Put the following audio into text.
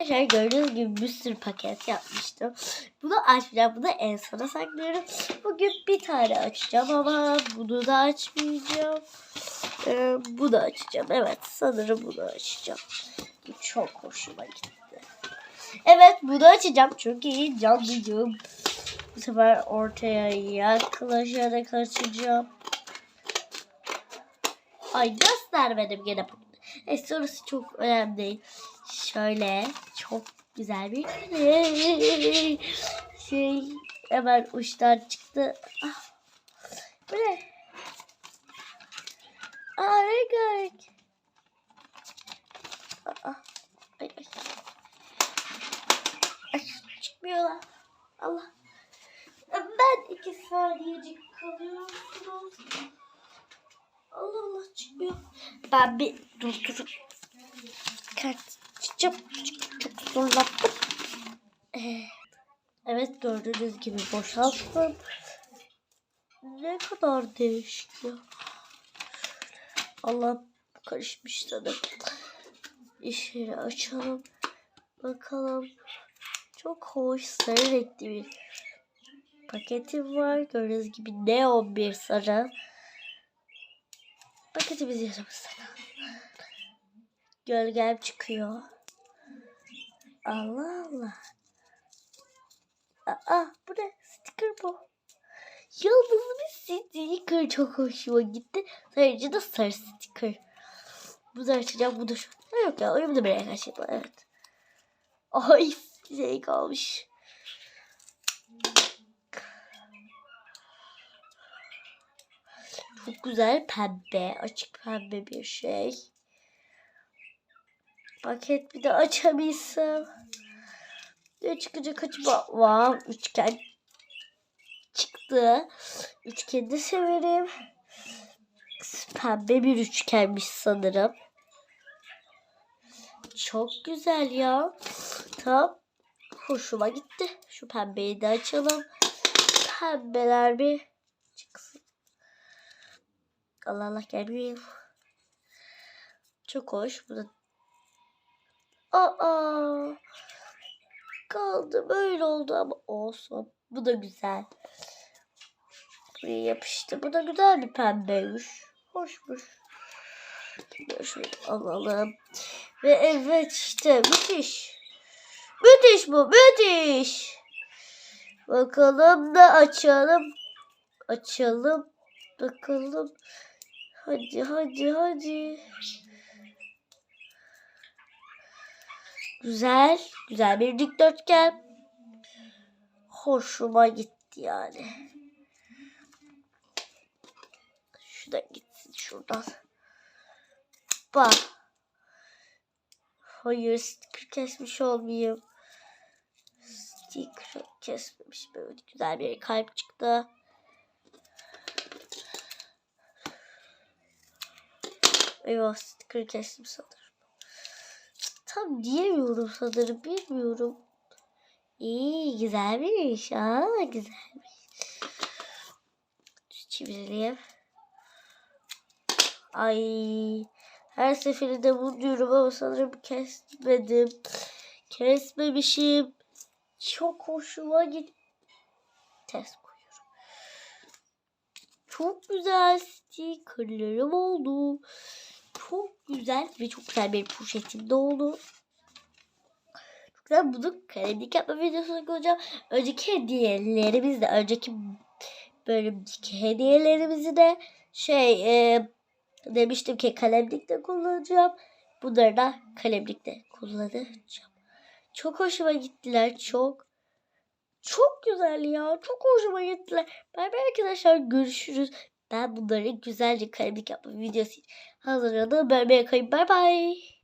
Arkadaşlar gördüğünüz gibi bir sürü paket yapmıştım. Bunu açmayacağım. Bunu en sona saklıyorum. Bugün bir tane açacağım ama bunu da açmayacağım. Ee, bunu açacağım. Evet sanırım bunu açacağım. Bu çok hoşuma gitti. Evet bunu açacağım çünkü canlıyım. Bu sefer ortaya yaklaşarak açacağım. Ay göstermedim gene. Neyse orası çok önemli değil. Şöyle çok güzel bir şey hemen uçtan çıktı. Ah, bu ne? Aa rengarenk. Aa, çıkmıyorlar. Allah. Ben iki saniyecik kalıyorsunuz. Allah Allah çıkmıyor. Ben bir durdurup kaçacağım. Çok zorlattım. Ee, Evet gördüğünüz gibi boşalttım. Ne kadar değişik ya. Allah karışmış tadı. İşleri açalım. Bakalım. Çok hoş sarı renkli bir paketim var. Gördüğünüz gibi neon bir sarı. Paketimiz yanımızda. Gölgem çıkıyor. Allah Allah. Aa bu ne? Sticker bu. Yıldızlı bir sticker çok hoşuma gitti. Sadece de sarı sticker. Bu da açacağım. Bu da şu. Yok ya oyunu da bir açayım. Evet. Ay güzel kalmış. Çok güzel pembe. Açık pembe bir şey. Paket bir de açabilsem. Ne çıkacak acaba? Wow, üçgen çıktı. Üçgeni de severim. Pembe bir üçgenmiş sanırım. Çok güzel ya. Tamam. Hoşuma gitti. Şu pembeyi de açalım. Pembeler bir çıksın. Allah Allah gelmiyor. Çok hoş. Bu da Aa, kaldı böyle oldu ama olsun. Bu da güzel. Buraya yapıştı. Bu da güzel bir pembeymiş. Hoşmuş. Şöyle alalım. Ve evet işte müthiş. Müthiş bu müthiş. Bakalım da açalım. Açalım. Bakalım. Hadi hadi hadi. Güzel. Güzel bir dikdörtgen. Hoşuma gitti yani. Şuradan gitsin şuradan. Bak. Hayır sticker kesmiş olmayayım. Sticker kesmemiş. Böyle güzel bir kalp çıktı. Eyvah sticker kestim sanırım. Tam diyemiyorum sanırım. Bilmiyorum. İyi güzelmiş. Aa güzelmiş. Çevirelim. Ay her seferinde bunu diyorum ama sanırım kesmedim. Kesmemişim. Çok hoşuma gitti. Ters koyuyorum. Çok güzel stickerlarım oldu. Çok güzel ve çok güzel bir poşetim de oldu. Çok güzel bunu kalemlik yapma videosuna koyacağım. Önceki hediyelerimiz de önceki bölümdeki hediyelerimizi de şey e, demiştim ki kalemlikte kullanacağım. Bunları da kalemlikte kullanacağım. Çok hoşuma gittiler çok. Çok güzel ya. Çok hoşuma gittiler. Bay bay arkadaşlar görüşürüz. Ben bunları güzelce kalemlik yapma videosu hazırladım. Bölmeye koyayım. Bay bay.